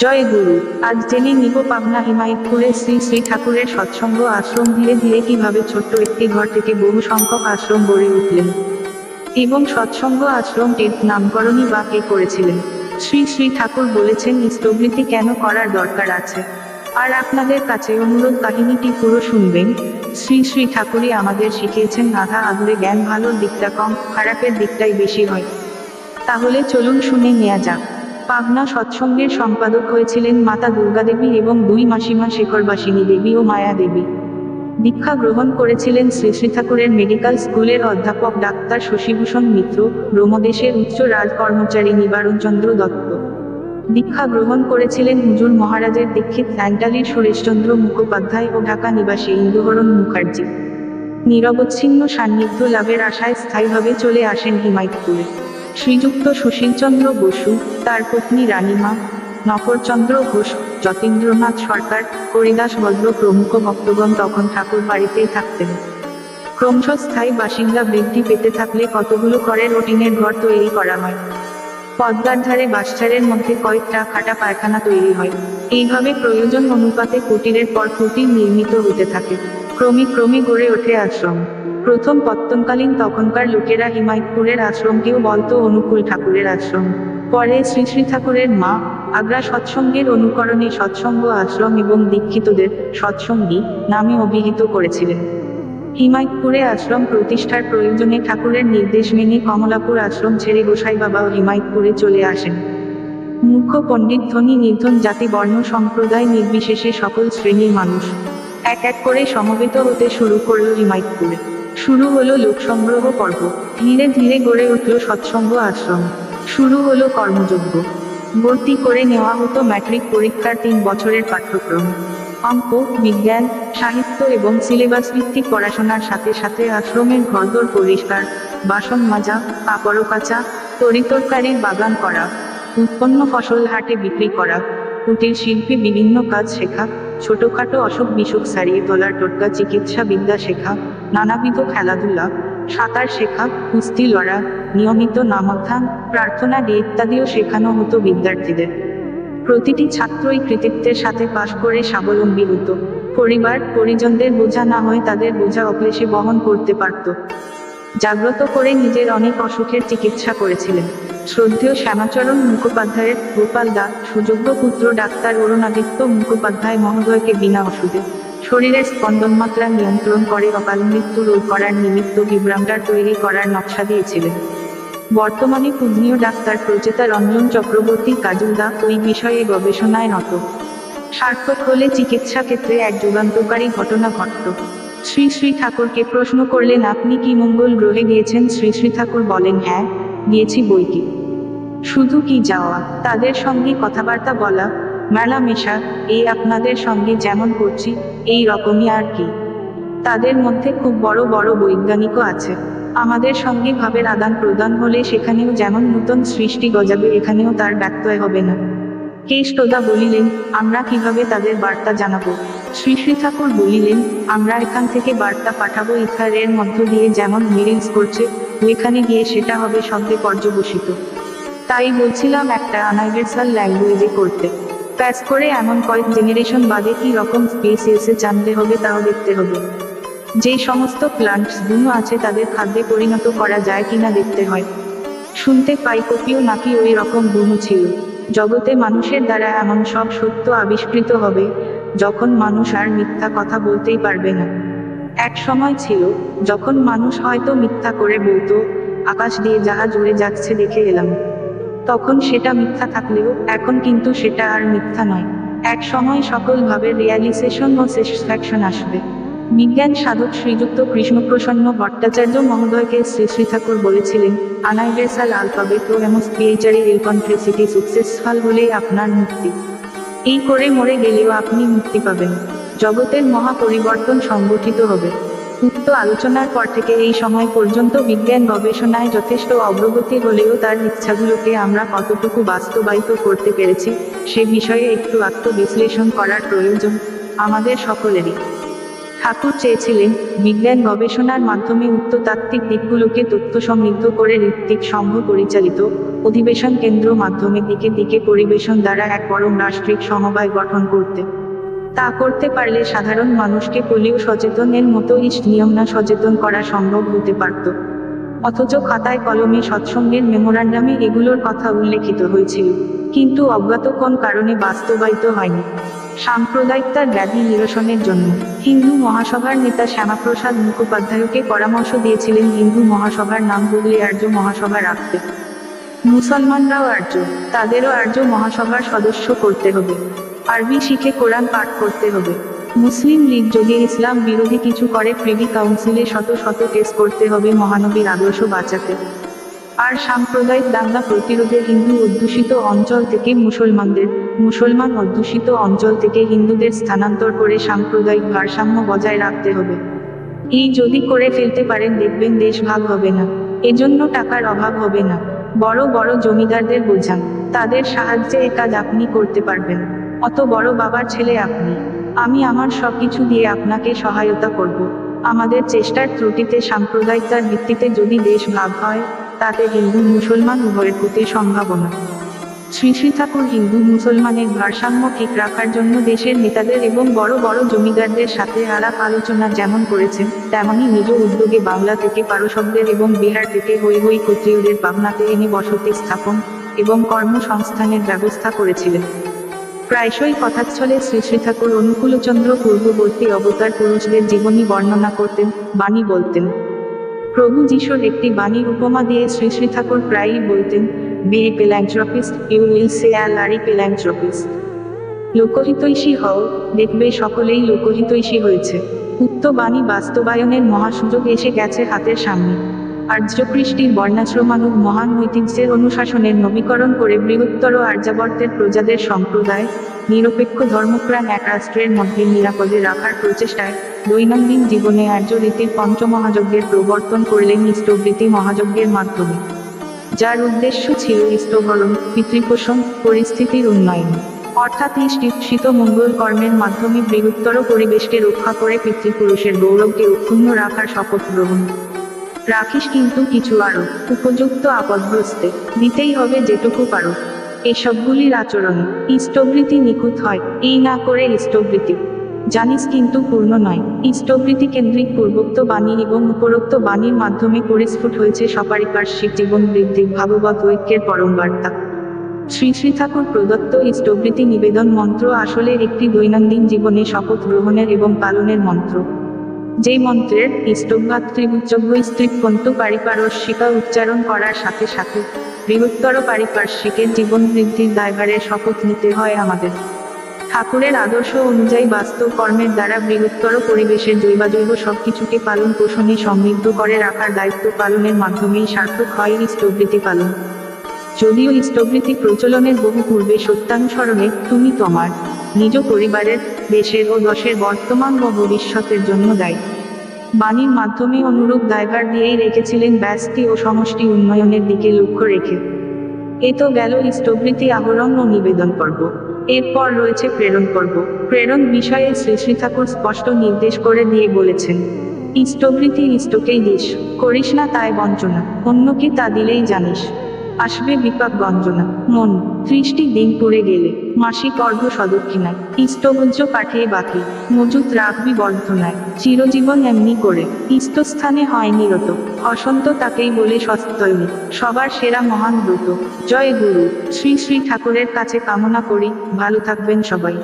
জয় গুরু, আজ জেনে নিব পাবনা হিমায়তপুরের শ্রী শ্রী ঠাকুরের সৎসঙ্গ আশ্রম ধীরে ধীরে কীভাবে ছোট্ট একটি ঘর থেকে বহু সংখ্যক আশ্রম গড়ে উঠলেন। এবং সৎসঙ্গ আশ্রম আশ্রমটির নামকরণই বা কে করেছিলেন? শ্রী শ্রী ঠাকুর বলেছেন স্থবৃতি কেন করার দরকার আছে? আর আপনাদের কাছে অনুরোধ কাহিনীটি পুরো শুনবেন। শ্রী শ্রী ঠাকুরই আমাদের শিখিয়েছেন আধা আদুরে জ্ঞান ভালোর দিকটা কম, খারাপের দিকটাই বেশি হয়। তাহলে চলুন শুনে নেওয়া যাক। পাবনা সৎসঙ্গের সম্পাদক হয়েছিলেন মাতা দুর্গাদেবী এবং দুই মাসিমা শেখরবাসিনী দেবী ও মায়া দেবী। দীক্ষা গ্রহণ করেছিলেন শ্রী শ্রী ঠাকুরের মেডিকেল স্কুলের অধ্যাপক ডাক্তার শশীভূষণ মিত্র, ব্রহ্মদেশের উচ্চ রাজ কর্মচারী নিবারণচন্দ্র দত্ত। দীক্ষা গ্রহণ করেছিলেন হুজুর মহারাজের দীক্ষিত স্যান্টালির সুরেশচন্দ্র মুখোপাধ্যায় ও ঢাকা নিবাসী ইন্দুহরণ মুখার্জি। নিরবচ্ছিন্ন সান্নিধ্য লাভের আশায় স্থায়ীভাবে চলে আসেন হিমায়তপুরে। শ্রীযুক্ত সুশীলচন্দ্র বসু, তার পত্নী রানীমা নফরচন্দ্র ঘোষ, যতীন্দ্রনাথ সরকার, হরিদাস ভদ্র প্রমুখ ভক্তগণ তখন ঠাকুর বাড়িতেই থাকতেন। ক্রমশ স্থায়ী বাসিন্দা বৃদ্ধি পেতে থাকলে কতগুলো করের ও টিনের ঘর তৈরি করা হয়। পদ্মার ধারে বাসচারের মধ্যে কয়েকটা খাটা পায়খানা তৈরি হয়। এইভাবে প্রয়োজন অনুপাতে কুটিরের পর কুটির নির্মিত হতে থাকে। ক্রমে ক্রমে গড়ে ওঠে আশ্রম। প্রথম পত্তনকালীন তখনকার লোকেরা হিমায়তপুরের আশ্রমকেও বলতো অনুকূল ঠাকুরের আশ্রম। পরে শ্রী শ্রী ঠাকুরের মা আগ্রা সৎসঙ্গের অনুকরণে সৎসঙ্গ আশ্রম এবং দীক্ষিতদের সৎসঙ্গী নামে অভিহিত করেছিলেন। হিমায়তপুরে আশ্রম প্রতিষ্ঠার প্রয়োজনে ঠাকুরের নির্দেশ মেনে কমলাপুর আশ্রম ছেড়ে গোসাই বাবাও হিমায়তপুরে চলে আসেন। মুখ্য পণ্ডিত ধনী নির্ধন জাতি বর্ণ সম্প্রদায় নির্বিশেষে সকল শ্রেণির মানুষ এক এক করে সমবেত হতে শুরু করল হিমায়তপুরে। শুরু হলো লোকসংগ্রহ পর্ব। ধীরে ধীরে গড়ে উঠল সৎসঙ্গ আশ্রম। শুরু হলো কর্মযোগ্য ভর্তি করে নেওয়া হতো ম্যাট্রিক পরীক্ষার তিন বছরের পাঠ্যক্রম। অঙ্ক, বিজ্ঞান, সাহিত্য এবং সিলেবাস ভিত্তিক পড়াশোনার সাথে সাথে আশ্রমের ঘরদোর পরিষ্কার, বাসন মাজা কাপড় কাচা তরিতরকারির বাগান করা, উৎপন্ন ফসল হাটে বিক্রি করা। কুটির শিল্পী বিভিন্ন কাজ শেখা, ছোটখাটো অসুখ বিসুখ সারিয়ে তোলার টোটকা চিকিৎসা বিদ্যা শেখা, নানাবিধ খেলাধুলা, সাঁতার শেখা, কুস্তি লড়া, নিয়মিত নামাধ্যান প্রার্থনা দিয়ে ইত্যাদিও শেখানো হতো বিদ্যার্থীদের। প্রতিটি ছাত্রই কৃতিত্বের সাথে পাশ করে স্বাবলম্বী হতো। পরিবার, পরিজনদের বোঝা না হয় তাদের বোঝা অক্লেশে বহন করতে পারত। জাগ্রত করে নিজের অনেক অসুখের চিকিৎসা করেছিলেন। শ্রদ্ধেয় শ্যামাচরণ মুখোপাধ্যায়ের গোপাল দা, সুযোগ্য পুত্র ডাক্তার অরুণাদিত্য মুখোপাধ্যায় মহোদয়কে বিনা ওষুধে। শরীরের স্পন্দনমাত্রা নিয়ন্ত্রণ করে অকাল মৃত্যু রোধ করার নিমিত্ত বিভ্রামটার তৈরি করার নকশা দিয়েছিলেন। বর্তমানে পূজনীয় ডাক্তার প্রচেতা রঞ্জন চক্রবর্তী কাজুদা ওই বিষয়ে গবেষণায় নত। সার্থক হলে চিকিৎসা ক্ষেত্রে এক যুগান্তকারী ঘটনা ঘটত। শ্রী শ্রী ঠাকুরকে প্রশ্ন করলেন, আপনি কি মঙ্গল গ্রহে গিয়েছেন? শ্রী শ্রী ঠাকুর বলেন হ্যাঁ গিয়েছি বই কি শুধু কি যাওয়া, তাদের সঙ্গে কথাবার্তা বলা মেলামেশা এই আপনাদের সঙ্গে যেমন করছি, এই রকমই আর কি। তাদের মধ্যে খুব বড় বড় বৈজ্ঞানিকও আছে। আমাদের সঙ্গে ভাবের আদান প্রদান হলে সেখানেও যেমন নূতন সৃষ্টি গজাবে, এখানেও তার ব্যত্যয় হবে না। কেষ্টদা বলিলেন, আমরা কীভাবে তাদের বার্তা জানাব? শ্রী শ্রী ঠাকুর বলিলেন, আমরা এখান থেকে বার্তা পাঠাবো ইথার এর মধ্য দিয়ে যেমন মিরিলস করছে ওইখানে গিয়ে সেটা হবে শব্দে পর্যবসিত। তাই বলছিলাম একটা আনাইভার্সাল ল্যাঙ্গুয়েজে করতে। প্যাস করে এমন কয়েক জেনারেশন বাদে কি রকম স্পেস এসে জানতে হবে তাও দেখতে হবে। যে সমস্ত প্লান্টস গুণ আছে তাদের খাদ্যে পরিণত করা যায় কিনা দেখতে হয়। শুনতে পাই কপিও নাকি ওই রকম গুণ ছিল। জগতে মানুষের দ্বারা এমন সব সত্য আবিষ্কৃত হবে যখন মানুষ আর মিথ্যা কথা বলতেই পারবে না। এক সময় ছিল, যখন মানুষ হয়তো মিথ্যা করে বলতো, আকাশ দিয়ে জাহাজ উড়ে যাচ্ছে দেখে এলাম। তখন সেটা মিথ্যা থাকলেও এখন কিন্তু সেটা আর মিথ্যা নয়। এক সময় সকলভাবে রিয়ালিসেশন ও স্যাটিসফ্যাকশন আসবে। বিজ্ঞান সাধক শ্রীযুক্ত কৃষ্ণপ্রসন্ন ভট্টাচার্য মহোদয়কে শ্রী শ্রী ঠাকুর বলেছিলেন আনাইভার্সাল আলফাবেট ও এমন স্পিরিচারি ইল কন্ট্রিসিটি সুকসেসফল হলেই আপনার মুক্তি। এই করে মরে গেলেও আপনি মুক্তি পাবেন। জগতের মহা পরিবর্তন সংগঠিত হবে। উক্ত আলোচনার পর থেকে এই সময় পর্যন্ত বিজ্ঞান গবেষণায় যথেষ্ট অগ্রগতি হলেও তার ইচ্ছাগুলোকে আমরা কতটুকু বাস্তবায়িত করতে পেরেছি, সে বিষয়ে একটু আত্মবিশ্লেষণ করার প্রয়োজন আমাদের সকলেরই। ঠাকুর চেয়েছিলেন, বিজ্ঞান গবেষণার মাধ্যমে উত্ততাত্ত্বিক দিকগুলোকে তথ্য সমৃদ্ধ করে ঋত্বিক সংঘ পরিচালিত অধিবেশন কেন্দ্র মাধ্যমে দিকে দিকে পরিবেশন দ্বারা এক পরম রাষ্ট্রিক সমবায় গঠন করতে। তা করতে পারলে সাধারণ মানুষকে পোলিও সচেতনের মতো ইষ্ট নিয়ম না সচেতন করা সম্ভব হতে পারত। অথচ খাতায় কলমে সৎসঙ্গের মেমোরান্ডামে এগুলোর কথা উল্লেখিত হয়েছিল, কিন্তু অজ্ঞাত কোন কারণে বাস্তবায়িত হয়নি। সাম্প্রদায়িকতার ব্যাধি নিরসনের জন্য। হিন্দু মহাসভার নেতা শ্যামাপ্রসাদ মুখোপাধ্যায়কে পরামর্শ দিয়েছিলেন হিন্দু মহাসভার নাম বদলে আর্য মহাসভা রাখতে। মুসলমানরাও আর্য, তাদেরও আর্য মহাসভার সদস্য করতে হবে। আরবি শিখে কোরআন পাঠ করতে হবে। মুসলিম লীগ যদি ইসলাম বিরোধী কিছু করে প্রিভি কাউন্সিলে শত শত কেস করতে হবে মহানবীর আদর্শ বাঁচাতে। আর সাম্প্রদায়িক দাঙ্গা প্রতিরোধে হিন্দু অধ্যুষিত অঞ্চল থেকে মুসলমানদের, মুসলমান অধ্যুষিত অঞ্চল থেকে হিন্দুদের স্থানান্তর করে সাম্প্রদায়িক ভারসাম্য বজায় রাখতে হবে। এই যদি করে ফেলতে পারেন দেখবেন দেশ ভাগ হবে না। এজন্য টাকার অভাব হবে না। বড় বড় জমিদারদের বোঝান, তাদের সাহায্যে এ কাজ আপনি করতে পারবেন। অত বড় বাবার ছেলে আপনি। আমি আমার সবকিছু দিয়ে আপনাকে সহায়তা করব। আমাদের চেষ্টার ত্রুটিতে, সাম্প্রদায়িকতার ভিত্তিতে যদি দেশ ভাগ হয় তাতে হিন্দু মুসলমান উভয়ের প্রতি সম্ভাবনা। শ্রী শ্রী ঠাকুর হিন্দু মুসলমানের ভারসাম্য ঠিক রাখার জন্য দেশের নেতাদের এবং বড় বড় জমিদারদের সাথে আলাপ আলোচনা যেমন করেছেন, তেমনি নিজ উদ্যোগে বাংলা থেকে পারসবদের এবং বিহার থেকে হই হই ক্ষত্রিয়দের পাবনাতে এনে বসতি স্থাপন এবং কর্মসংস্থানের ব্যবস্থা করেছিলেন। প্রায়শই কথাচ্ছলে শ্রী শ্রী ঠাকুর অনুকূলচন্দ্র পূর্ববর্তী অবতার পুরুষদের জীবনী বর্ণনা করতেন, বাণী বলতেন। প্রভু যিশুর একটি বাণীর উপমা দিয়ে শ্রী শ্রী ঠাকুর প্রায়ই বলতেন be a philanthropist you will say an airy philanthropist লোকহিতৈষী হও, দেখবে সকলেই লোকহিতৈষী হয়েছে। উক্ত বাণী বাস্তবায়নের মহাসুযোগ এসে গেছে হাতের সামনে। আর্যকৃষ্টির বর্ণাশ্রমানুগ মহান ঐতিহ্যের অনুশাসনের নবীকরণ করে বৃহত্তর আর্যাবর্তের প্রজাদের সম্প্রদায়, নিরপেক্ষ ধর্মপ্রাণ এক রাষ্ট্রের মধ্যে নিরাপদে রাখার প্রচেষ্টায় দৈনন্দিন জীবনে আর্য রীতির পঞ্চমহাযজ্ঞের প্রবর্তন করলেন ইষ্টবৃত্তি মহাযজ্ঞের মাধ্যমে। যার উদ্দেশ্য ছিল ইষ্টভরণ পিতৃপোষণ, পরিস্থিতির উন্নয়ন। অর্থাৎ ইষ্টিত মঙ্গল কর্মের মাধ্যমে বৃহত্তর পরিবেশকে রক্ষা করে পিতৃপুরুষের গৌরবকে অক্ষুণ্ণ রাখার শপথ গ্রহণ। রাখিস কিন্তু কিছু আরও, উপযুক্ত আপদগ্রস্তে দিতেই হবে যেটুকু পারো। এসবগুলির আচরণ, ইষ্টবৃত্তি নিখুঁত হয়, এই না করে ইষ্টবৃত্তি। জানিস কিন্তু পূর্ণ নয়, ইষ্টবৃত্তি কেন্দ্রিক পূর্বোক্ত বাণী এবং উপরোক্ত বাণীর মাধ্যমে পরিস্ফুট হয়েছে সপারিপার্শ্বিক জীবন বৃদ্ধি ভাববত ঐক্যের পরম বার্তা। শ্রী শ্রী ঠাকুর প্রদত্ত ইষ্টবৃত্তি নিবেদন মন্ত্র আসলে একটি দৈনন্দিন জীবনে শপথ গ্রহণের এবং পালনের মন্ত্র। যে মন্ত্রের ইষ্টভাতৃবুচ্চব্য স্ত্রীপন্ত পারিপারস্যিকা উচ্চারণ করার সাথে সাথে বৃহত্তর পারিপার্শ্বিকের জীবন বৃদ্ধির দায়ভারের শপথ নিতে হয় আমাদের। ঠাকুরের আদর্শ অনুযায়ী বাস্তব কর্মের দ্বারা বৃহত্তর পরিবেশের জৈবাজৈব সবকিছুকে পালন পোষণে সমৃদ্ধ করে রাখার দায়িত্ব পালনের মাধ্যমেই সার্থক হয় ইষ্টবৃত্তি পালন। যদিও ইষ্টবৃত্তি প্রচলনের বহু পূর্বে সত্যানুসরণে তুমি তোমার, নিজ পরিবারের দেশের ও দশের বর্তমান ও ভবিষ্যতের জন্য দায়ী। বাণীর মাধ্যমে অনুরূপ দায়ভার দিয়েই রেখেছিলেন ব্যস্তি ও সমষ্টি উন্নয়নের দিকে লক্ষ্য রেখে। এ তো গেল ইষ্টবৃত্তি আহরণ ও নিবেদন পর্ব। এরপর রয়েছে প্রেরণ পর্ব। প্রেরণ বিষয়ে শ্রী শ্রী ঠাকুর স্পষ্ট নির্দেশ করে দিয়ে বলেছেন, ইষ্টবৃত্তি ইষ্টকেই দিস, করিস না তাই বঞ্চনা অন্যকে তা দিলেই জানিস। আসবে বিপাক গঞ্জনা মন, ত্রিশটি দিন পড়ে গেলে, মাসিক অর্ঘ সদক্ষিণায়। ইষ্টভোজ্য পাঠিয়ে বাকি, মজুত রাখবি বর্ধনায়। চিরজীবন এমনি করে, ইষ্টস্থানে হয় নিরত। অসন্ত তাকেই বলে সস্তয়নি সবার সেরা মহান ব্রত। জয় গুরু। শ্রী শ্রী ঠাকুরের কাছে কামনা করি। ভালো থাকবেন সবাই।